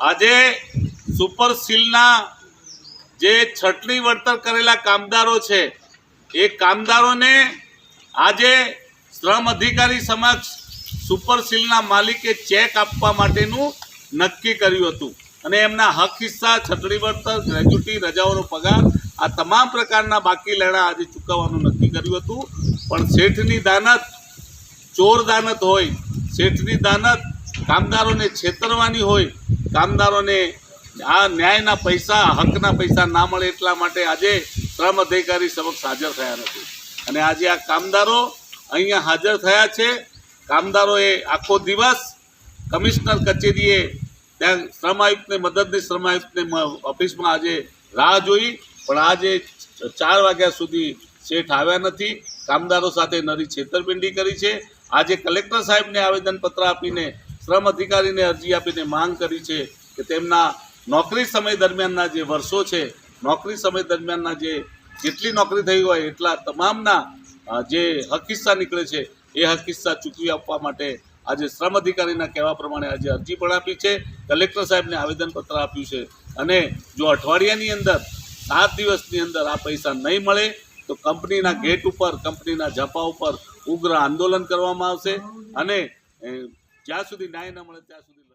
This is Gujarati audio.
આજે સુપર સીલના જે છટણી વળતર કરેલા કામદારો છે, એ કામદારોને આજે શ્રમ અધિકારી સમક્ષ સુપર સીલના માલિકે ચેક આપવા માટેનું નક્કી કર્યું હતું. અને એમના હક હિસ્સા, છટણી વળતર ગ્રેજ્યુટી રજાઓનો પગાર, આ તમામ પ્રકારના બાકી લેણા આજે ચૂકવવાનું નક્કી કર્યું હતું. પણ શેઠની દાનત, ચોર દાનત હોય, શેઠની દાનત કામદારોને છેતરવાની હોય કામદારોને આ ન્યાયના પૈસા, હકના પૈસા ના મળે એટલા માટે આજે શ્રમ અધિકારી સમક્ષ હાજર થયા નથી. અને આજે આ કામદારો અહીંયા હાજર થયા છે. કામદારોએ આખો દિવસ કમિશનર કચેરીએ ત્યાં શ્રમ આયુક્તને મદદની શ્રમ આયુક્તને ઓફિસમાં આજે રાહ જોઈ. પણ આજે ચાર વાગ્યા સુધી શેઠ આવ્યા નથી. કામદારો સાથે નરી છેતરપિંડી કરી છે. આજે કલેક્ટર સાહેબને આવેદનપત્ર આપીને શ્રમ અધિકારીને અરજી આપીને માંગ કરી છે કે તેમના નોકરી સમય દરમિયાનના જે વર્ષો છે, નોકરી સમય દરમિયાનના જે જેટલી નોકરી થઈ હોય એટલા તમામના જે હકિસ્સા નીકળે છે, એ હકિસ્સા ચૂકવી આપવા માટે આજે શ્રમ અધિકારીના કહેવા પ્રમાણે આજે અરજી પણ આપી છે. કલેક્ટર સાહેબને આવેદનપત્ર આપ્યું છે. અને જો અઠવાડિયાની અંદર, સાત દિવસની અંદર આ પૈસા નહીં મળે, તો કંપનીના ગેટ ઉપર, કંપનીના ઝાપા ઉપર ઉગ્ર આંદોલન કરવામાં આવશે. અને જ્યાં સુધી ન્યાય ન મળે ત્યાં સુધી